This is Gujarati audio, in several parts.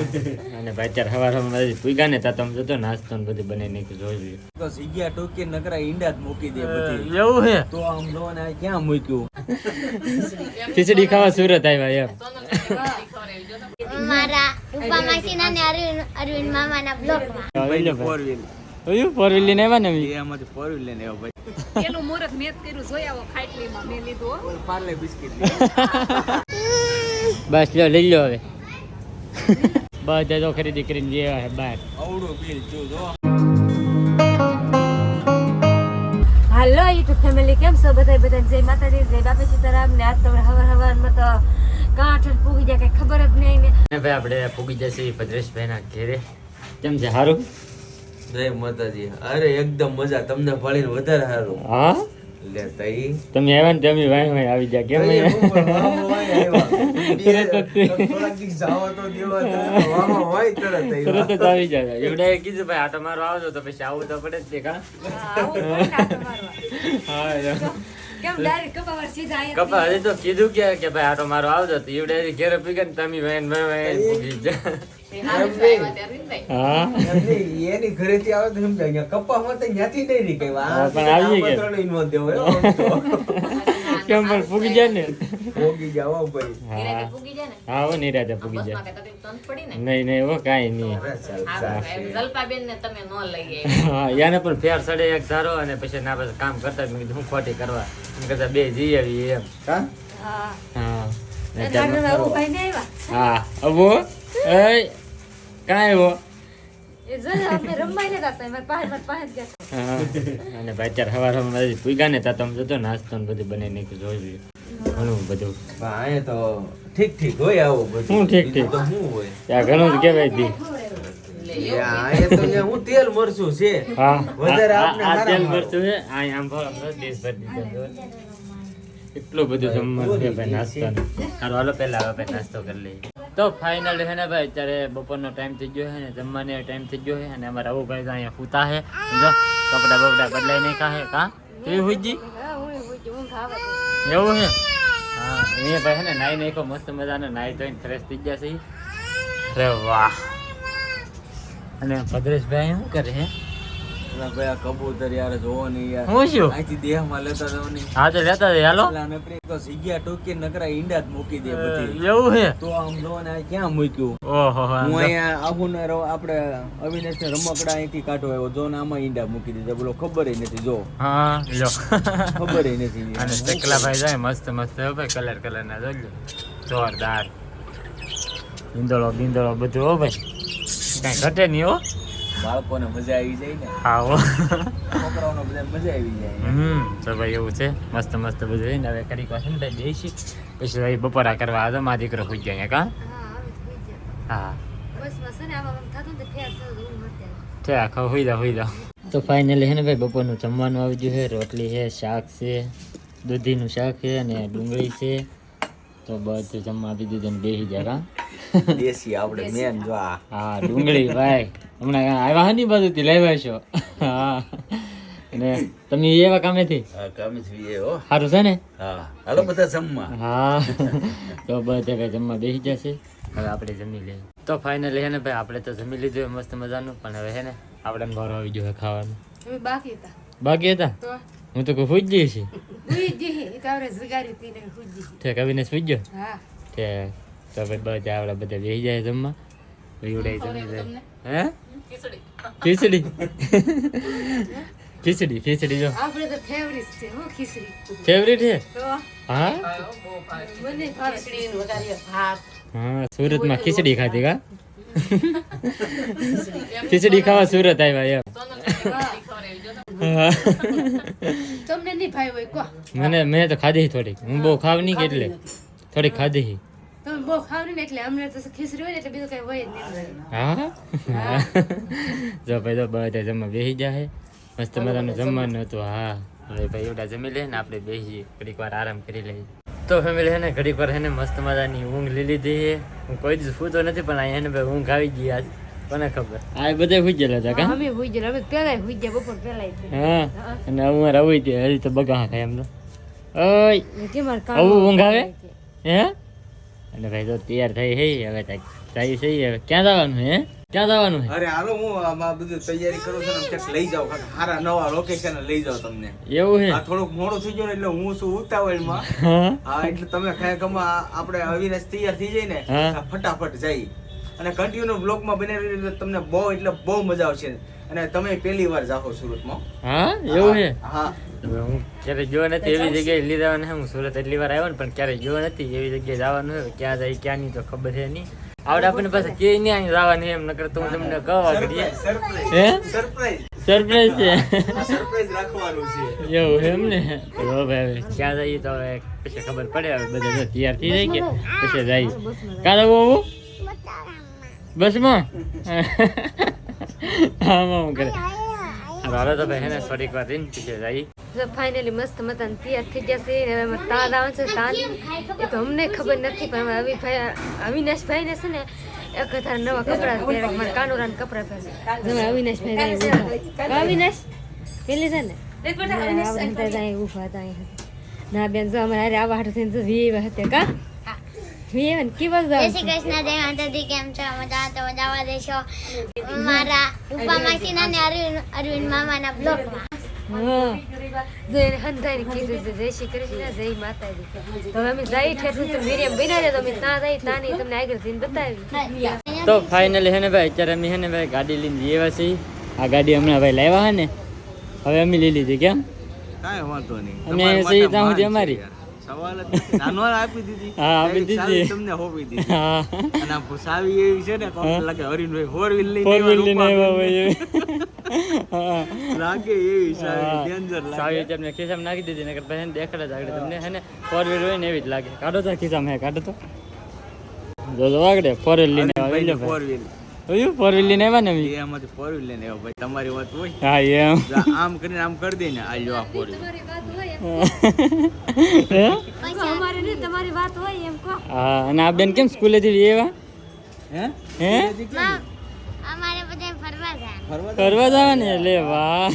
અને ભાઈ અત્યારે સવાર સવારમાં પૂગા ને તા તમે જતો નાસ્તો ને બધું બનાવી નાખ્યું જોઈ લ્યો. તો સીગ્યા ટોકી નકરા ઈંડા જ મૂકી દે બધી. એવું હે? તો આમ જો ને ક્યાં મૂક્યું? ખીચડી ખાવા સુરત આવ્યા એમ. મારા ઉપા માસીના ને અરવિંદ અરવિંદ મામાના બ્લોકમાં ફોર વ્હીલ કયું ફોર વ્હીલ લઈને આવ્યા ને એમાંથી ફોર વ્હીલ લઈને આવ્યો ભાઈ. પેલું મુહૂર્ત મેં કર્યું જોઈ આવો ખાટલીમાં મેં લીધું પાર્લે બિસ્કિટ બસ લો લઈ લો હવે. બધા તો ખરીદી કરીને જે આવે બહાર અવડું બિલ જો જો. હાલો યુટ્યુબ ફેમિલી કેમ છો બધા બધા જય માતાજી જય બાપા સીતારામ ને આજ તો હવાર હવારમાં તો કાંઠ પૂગી જાય કઈ ખબર જ નહીં ને. ભાઈ આપણે પૂગી જશે ભદ્રેશભાઈ ના ઘેરે. કેમ છે સારું જય માતાજી. અરે એકદમ મજા. તમને ફળીને વધારે સારું હા? લે તઈ. તમે આવ્યા ને તમે વાય વાય આવી ગયા કેમ? હું આવ્યા. તરત જ આવી જાય. એવડાએ કીધું ભાઈ આટો મારો આવજો તો પછી આવું તો પડે જ છે કા. હા કપા હજી તો કીધું કે કે ભાઈ આટો મારો આવજો. તો એવડે ઘેરે પીગે ને તમે પૂગી જા ઘરેથી આવે તો નહીં. પણ આવી ગયા. પણ પૂગી જાય ને? ફૂગી જાવ ભાઈ. હા. જાય ને? હા હો નિરાતે પૂગી બસમાં જાય. કે તો નથી પડી ને? નહીં નહીં હો કાંઈ નહીં. જલપાબેન ને તમે નો લઈ હા યાને પણ ફેર સડે એક ધારો અને પછી ના પછી કામ કરતા મેં કીધું હું ખોટી કરવા? એમ કરતા બે જઈ આવી એમ. હા? હા. હા. અબો એ કાંઈ હો અને ભાઈ અત્યારે સવારમાં પૂગ્યા ને ત્યાં તમે જતો નાસ્તો ને બધું બનાવી ને જોઈ લઈએ. ઘણું બધું. અહીંયા તો ઠીક ઠીક હોય આવું બધું. શું ઠીક ઠીક? તો શું હોય? ત્યાં ઘણું જ કહેવાય દી હું તેલ મરચું છે. હા. વધારે આ- આપને આ તેલ મરચું છે આ આમ ફળ ફળ દેશ ભરી દીધા એટલું બધું જમવાનું છે ભાઈ નાસ્તો સારું હાલો પહેલા હવે નાસ્તો કરી લઈએ. તો ફાઇનલ છે ને ભાઈ અત્યારે બપોરનો ટાઈમ થઈ ગયો છે ને જમવાનો ટાઈમ થઈ ગયો છે અને અમારા ભાઈ તો અહીંયા સૂતા છે સમજો? કપડા બપડા બદલાઈ નહીં કાંઈ કા? કેવી હુજી? એવું છે હા એ ભાઈ છે ને નાઈ નાખો મસ્ત મજાનો નાઈ ધોઈને ફ્રેશ થઈ ગયા છે. અરે વાહ. અને ભદ્રેશભાઈ શું કરે છે ભાઈ આ કબૂતર યાર જોવો ને યાર. હું શું? અહીંથી દેહમાં લેતા જાવ ને હા તો લેતા જઈએ, હાલો. પેલા નકરી તો સીગ્યા ટોકી નકરા ઈંડા જ મૂકી દે બધી. એવું છે? તો આમ જો ને આ ક્યાં મૂક્યું? ઓહો હું અહીંયા આબુ ને આપણે અવિનાશ ને રમકડા અહીંથી કાઢો આવ્યો જો ને આમાં ઈંડા મૂકી દીધા. બોલો ખબર નથી જો. હા લો. ખબર નથી. અને જાય મસ્ત મસ્ત. ભાઈ કલર કલર ના જોજો. જોરદાર. ઈંદળો બિંદળો બધું હો ભાઈ. કઈ ઘટે નહીં હો. બાળકોને મજા આવી જાય ને. હા છોકરાઓને બધા મજા આવી જાય. હમ તો ભાઈ એવું છે. મસ્ત મસ્ત બધું ને. હવે કરી વાર ભાઈ બેસી. પછી ભાઈ બપોરા કરવા આવે તો મારા દીકરો ખુજ જાય કા હા? આવતી. છે આખો હોઈ જાવ હોઈ જાવ. તો ફાઇનલી હે ને ભાઈ બપોરનું જમવાનું આવી ગયું છે. રોટલી છે શાક છે દૂધીનું શાક છે અને ડુંગળી છે. તો બધું જમવા આપી દીધું ને બેસી જાય કા દેશી આપણે મેન જો હા ડુંગળી ભાઈ. હમણાં આવ્યા હે ની બાજુથી લેવા છો? હા. અને તમે એવા કામેથી? હા કામી એ હો. સારું છે ને? હા. હાલો બધા જમવા. હા. તો બધે ભાઈ જમવા બેસી જશે હવે આપણે જમી લઈએ. તો ફાઇનલી હે ને ભાઈ આપણે તો જમી લીધું મસ્ત મજાનું પણ હવે હે ને આપણે ઘર આવી ગયું ખાવાનું. બાકી હતા? બાકી હતા? તો હું તો કોઈ ફૂજ જઈ છે? હુઈ જઈએ એ તો આપણે જગાડી હતી ને હુઈ જઈએ તે કવિને ફૂજ ગયો હા. તે તો ભાઈ બધા આવડા બધા બેસી જાય જમવા. રીવડાઈ જમી જાય હે? ખીચડી. ખીચડી? ખીચડી જો. આપણે તો ફેવરિટ છે. હું ખીચડી? ફેવરેટ છે? તો? હા. મને ખીચડી ને ભાત. હા સુરતમાં ખીચડી ખાધી કા? ખીચડી. ખાવા સુરત આવ્યા. એમ. તમને નહીં ભાઈ હોય કો મને મેં તો ખાધી થોડીક. હું બહુ ખાવ નહીં કે એટલે. થોડીક ખાધી તમે બહુ ખાવ ને એટલે અમને તો ખીચડી હોય ને એટલે બીજું કઈ હોય જ નહીં. હા? જો ભાઈ તો બધા જમવા બેસી જાય મસ્ત મજાનું જમવાનું હતું. હા. હવે ભાઈ એવડા જમી લે ને આપણે બેસીએ ઘડીક વાર આરામ કરી લઈએ. તો ફેમિલી હે ને ઘડીક વાર હે ને મસ્ત મજાની ઊંઘ લઈ લીધી છે. હું કોઈ દિવસ સૂતો નથી પણ અહીંયા ને ભાઈ ઊંઘ આવી ગઈ આજ. કોને ખબર? આ બધા હુઈ હતા કા? અમે હુઈ અમે પેલા હુઈ બપોર પેલા હા અને અમારે આવું છે હજી તો બગા ખાય એમ તો. ઓય! કે મારે કામ આવું ઊંઘ આવે? હે? અને ભાઈ તો તૈયાર થઈ હે હવે જાય છે હવે. ક્યાં જવાનું હે? ક્યાં જવાનું હે? અરે હાલો હું આમાં બધું તૈયારી કરું છું ને ક્યાંક લઈ જાવ હારા નવા લોકેશન લઈ જાઉં તમને. એવું હે? આ થોડુંક મોડું થઈ ગયું ને એટલે હું શું ઉતાવળમાં. હા. હા એટલે તમે ખરેખરમાં આપણે અવિનાશ તૈયાર થઈ જાય ને ફટાફટ જાય અને કન્ટિન્યુ બ્લોગમાં બનાવી એટલે તમને બહુ એટલે બહુ મજા આવશે. અને તમે પહેલી વાર જાઓ સુરતમાં. હા? એવું છે? હા હું. ક્યારે જોવા નથી એવી જગ્યાએ લીધા ને હું સુરત એટલી વાર આવ્યો ને પણ ક્યારે જોવા નથી એવી જગ્યાએ જવાનું હોય ક્યાં જાય ક્યાં નહીં તો ખબર છે નહીં. આવડે આપણને પાસે કે નહીં અહીં જવાનું એમ નકર તો હું તમને કહવા કરીએ સરપ્રાઈઝ હે? સરપ્રાઈઝ સરપ્રાઈઝ છે. સરપ્રાઈઝ રાખવાનું છે. એવું એમ ને? તો હવે હવે ક્યાં જઈએ તો હવે પછી ખબર પડે હવે બધા તૈયાર થઈ જાય કે પછી જાય. કાલે જવું બસમાં? આમાં હું કરે. હાલો તો ભાઈ થોડીક વાર રહીને પછી જઈએ તો ફાઇનલી મસ્ત મતન તૈયાર થઈ ગયા છે. ને હવે અમારે આવે છે તાની એ તો અમને ખબર નથી પણ હવે અવિભાઈ અવિનાશભાઈ ને છે ને એક હજાર નવા કપડાં પહેરે મારા કાનોરાના કપડાં પહેરે તમે અવિનાશભાઈ જાય ઊભા. કા અવિનાશ પેલી છે ને? ઊભા હતા બેન જો અમારે આવા હાટ થઈને જો વી હતા કા? વી એવા ને જય શ્રી કૃષ્ણ જય માતાજી કેમ છો મજા તો મજામાં દેશો મારા રૂપા માસી અને અરવિંદ અરવિંદ મામાના બ્લોગમાં હા જો એને કીધું છે જય શ્રી કૃષ્ણ જય માતાજી તો હવે અમે જઈ ઠેઠું તો મીરિયમ બિના જાય તો અમે ત્યાં જઈ ત્યાં નહીં તમને આગળ જઈને બતાવી તો ફાઇનલી હેને ભાઈ અત્યારે અમે હેને ભાઈ ગાડી લઈને જઈએ એવા છીએ આ ગાડી હમણાં ભાઈ લાવ્યા હે ને હવે અમે લઈ લીધી કેમ કાંઈ વાંધો નહીં અમે સહી ત્યાં સુધી અમારી. સવાલ જ નથી. આપી દીધી. હા, આપી દીધી. તમને હોપી દીધી. હા. અને આ ભૂસાવી એવી છે ને કોણ. લાગે હરીનભાઈ ફોર વ્હીલ લઈને ફોર વ્હીલ લઈને એવા આવ્યા હોય હા. લાગે એવી સાવી ડેન્જર લાગે. સાવી તમને ખિસ્સામાં નાખી દીધી નકર પછી દેખાડે જ આગળ. તમને હે ને ફોર વ્હીલ હોય ને એવી જ લાગે. કાઢો તો ખિસ્સામાં હે કાઢો તો. જો જો આગળ ફોર વ્હીલ લઈને આવ્યા ફોર ભાઈ. વ્હીલ જોયું ફોર વ્હીલ લઈને આવ્યા ને એમાંથી ફોર વ્હીલ લઈને આવ્યો ભાઈ તમારી વાત હોય. હા એમ. આમ કરીને આમ કરી દે ને. આ જો આ ફોર વ્હીલ હે? કહો, અમારે નહીં તમારી વાત હોય એમ કહો. હા અને આ બેન કેમ એવા? હે? અમારે બધા ફરવા જાય ફરવા ફરવા જવાની? લે વાહ.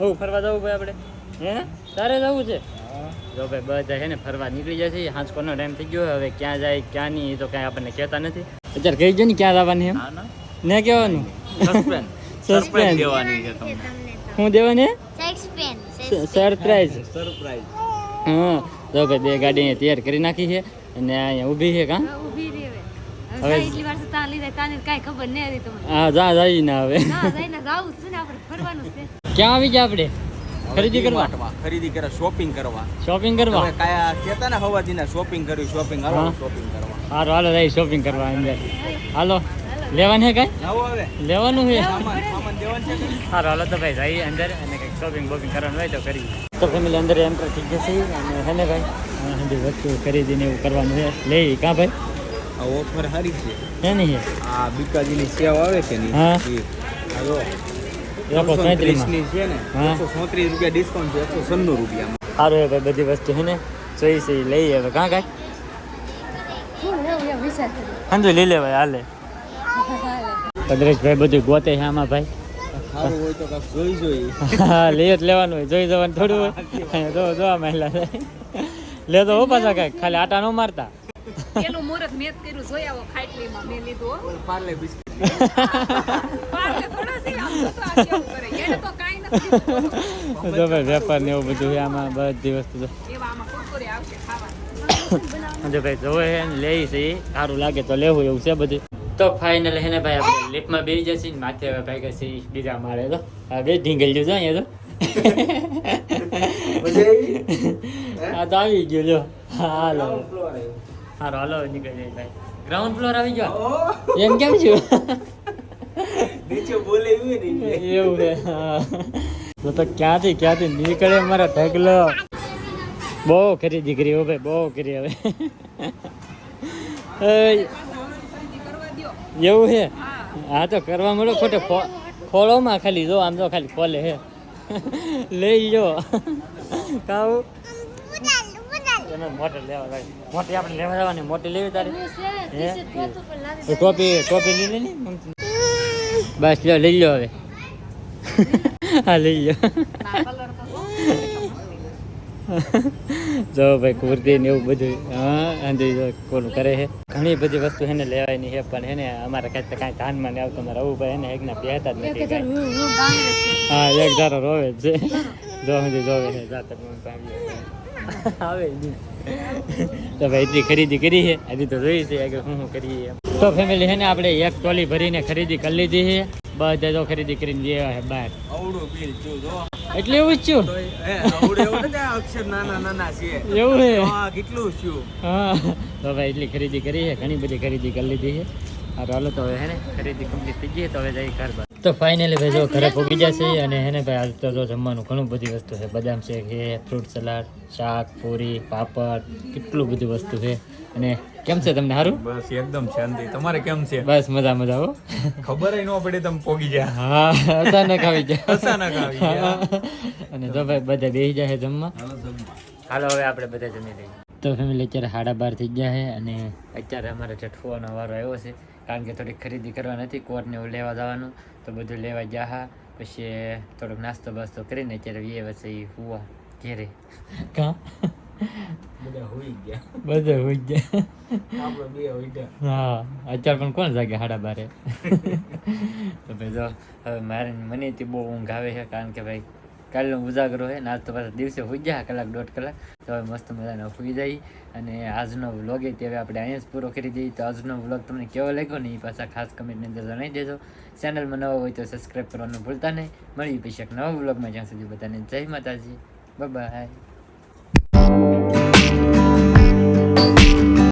હું ફરવા જવું ભાઈ આપણે. હે? તારે જવું છે? જો ભાઈ બધા છે ને ફરવા નીકળી જશે. હાંસકોનો ટાઈમ થઈ ગયો. હવે ક્યાં જાય ક્યાં નહીં એ તો કાંઈ આપણને કહેતા નથી. અત્યારે કહી ગયો ને ક્યાં જવાની એમ. ના ના. ને કહેવાનું? સસ્પેન્સ સસ્પેન્સ દેવાની છે તમને. હું દેવાની? સરપ્રાઈઝ સરપ્રાઈઝ હા જો ભાઈ બે ગાડી તૈયાર કરી નાખી છે અને અહીંયા ઊભી છે કા? ઊભી રહી હવે. હવે- હવે એટલી વાર ત્યાં લીધા તાની કાંઈ ખબર નહીં હતી તમને. હા જા જઈ ને હવે. ના જઈને જાવું છે ને આપણે ફરવાનું છે. ક્યાં આવી ગયા આપણે? ખરીદી કરવા? ખરીદી કરવા શોપિંગ કરવા. શોપિંગ કરવા? કાયા ને હવાજી શોપિંગ કર્યું શોપિંગ હાલો શોપિંગ કરવા. હારો હાલો જઈ શોપિંગ કરવા અંદર. હાલો લેવાનું છે કાંઈ? લેવાનું છે સામાન સામાન દેવાનું છે કે? હાલો તો ભાઈ જઈએ અંદર અને શોપિંગ બોપિંગ કરવાનું હોય તો કરી તો ફેમિલી અંદર એન્ટર થઈ જશે અને હે ને ભાઈ? હજી વસ્તુ ખરીદીને એવું કરવાનું છે. લઈ કાં ભાઈ? આ ઓફર સારી છે. હે ને આ બીકાજીની સેવ આવે છે ને હા. ઈ. એકસો છે ને હા. એકસો ચોત્રીસ રૂપિયા ડિસ્કાઉન્ટ છે એકસો સન્નું રૂપિયામાં. સારું હે ભાઈ બધી વસ્તુ હે ને? જોઈ છે ઈ લઈ હવે કાં કાંઈ? સમજો લઈ લેવાય હાલે. કદરેશભાઈ બધું ગોતે છે આમાં ભાઈ. સારું હોય તો કાંઈક જોઈ જોઈ હા લઈ જ લેવાનું હોય જોઈ જવાનું થોડું હોય. જો જોવા આ મહિલા છે. લે તો હો પાછા કાંઈક ખાલી આટા ન મારતા. પેલું મુહૂર્ત મેં કર્યું જોઈ આવો ખાટલીમાં મેં લીધું પાર્લે બિસ્કિટ. પાર્લે થોડા છે, આમ તો કરે. એને તો કાંઈ નથી જો ભાઈ વેપાર ને એવું બધું આમાં બધી વસ્તુ તો એવા આમાં કુરકુરે આવશે ખાવા જો ભાઈ જોવે છે ને લે છે. સારું લાગે તો લેવું એવું છે બધું. તો ફાઇનલ હે ને ભાઈ આપણે લિફ્ટમાં બેસી જશે ને માથે હવે ભાઈ કશે બીજા મારે તો. આ બે ઢીંગલ જો અહીંયા તો. આ તો આવી ગયો જો. હાલો. હારો હાલો નીકળી જાય ભાઈ. ગ્રાઉન્ડ ફ્લોર આવી ગયો? એમ કેમ છું? બોલે એવું છે હા. તો તો ક્યાંથી ક્યાંથી નીકળે મારા ઢગલો? બહુ ખરી દીકરી હો ભાઈ બહુ કરી હવે. એવું છે? હા. હા તો કરવા મળો ખોટે. ખોળોમાં ખાલી જો આમ તો ખાલી ખોલે હે લઈ જો કાવું તમે મોટર લેવા ભાઈ મોટી આપણે લેવા જવાની મોટી લેવી તારી? હે? ટોપી ટોપી લઈ લે બસ લ્યો લઈ લો હવે. હા લઈ લો? જો ભાઈ કુર્તી ને એવું બધું હા આંધી જો કોલું કરે છે. ઘણી બધી વસ્તુ એને લેવાની છે પણ એને અમારે કાંઈ કાંઈ ધાનમાં ને આવતું મારે આવું ભાઈ એને એકના પહેતા જ નથી. હું એક ધારો રોવે જ છે. જો સુધી જોવે છે જાતક આવે તો ભાઈ એટલી ખરીદી કરી છે હજી તો જોઈ છે કે શું શું કરીએ તો ફેમિલી છે ને આપણે એક ટોલી ભરીને ખરીદી કરી લીધી છે. બધા જો ખરીદી કરીને જે બહાર. આવડું બિલ જો. એટલે એવું જ છું. એવું નથી નાના નાના છે. એવું છે કેટલું છું? હા. તો ભાઈ એટલી ખરીદી કરી છે ઘણી બધી ખરીદી કરી લીધી છે. હા હાલો તો હવે હે ને ખરીદી કમ્પ્લીટ થઈ ગઈ તો હવે જઈ ઘર તો ફાઇનલી ભાઈ જો ઘરે પહોંચી જશે અને હેને ભાઈ આજ તો જો જમવાનું ઘણું બધી વસ્તુ છે. બદામ છે ઘે ફ્રૂટ સલાડ શાક પૂરી પાપડ કેટલું બધું વસ્તુ છે. અને કેમ છે તમને સારું બસ એકદમ શાંતિ. તમારે કેમ છે? બસ મજા મજા હો. ખબર ન પડે તમે પોગી ગયા. હા અચાનક આવી જાય અચાનક આવી ગયા. અને જો ભાઈ બધા બેસી જાય જમવા. હાલો હવે આપણે બધા જમી લઈએ. તો ફેમિલી અત્યારે સાડા બાર થઈ ગયા છે અને અત્યારે અમારે ઠઠવાનો વારો આવ્યો છે. કારણ કે થોડીક ખરીદી કરવા નથી કોટને એવું લેવા જવાનું. તો બધું લેવા ગયા હા. પછી થોડોક નાસ્તો બાસ્તો કરીને અત્યારે વીએ વચ્ચે હુવા ઘેરે. કા? બધા હોઈ ગયા. બધા હોઈ ગયા. આપણે બે હોઈ ગયા હા અત્યારે પણ કોણ જાગે સાડા બારે? તો ભાઈ જો હવે મારે મને બહુ ઊંઘ આવે છે કારણ કે ભાઈ કાલનો ઉજાગરો છે ને આજ તો પાછા દિવસે હોઈ કલાક દોઢ કલાક. તો હવે મસ્ત મજાનો ફૂઈ જાય. અને આજનો વ્લોગ એ તે આપણે અહીંયા જ પૂરો કરી દઈએ. તો આજનો વ્લોગ તમને કેવો લાગ્યો ને એ પાછા ખાસ કમેન્ટની અંદર જણાવી દેજો. ચેનલમાં નવો હોય તો સબસ્ક્રાઈબ કરવાનું ભૂલતા નહીં. મળી પછી એક નવા વ્લોગમાં જ્યાં સુધી બધાને જય માતાજી. બાય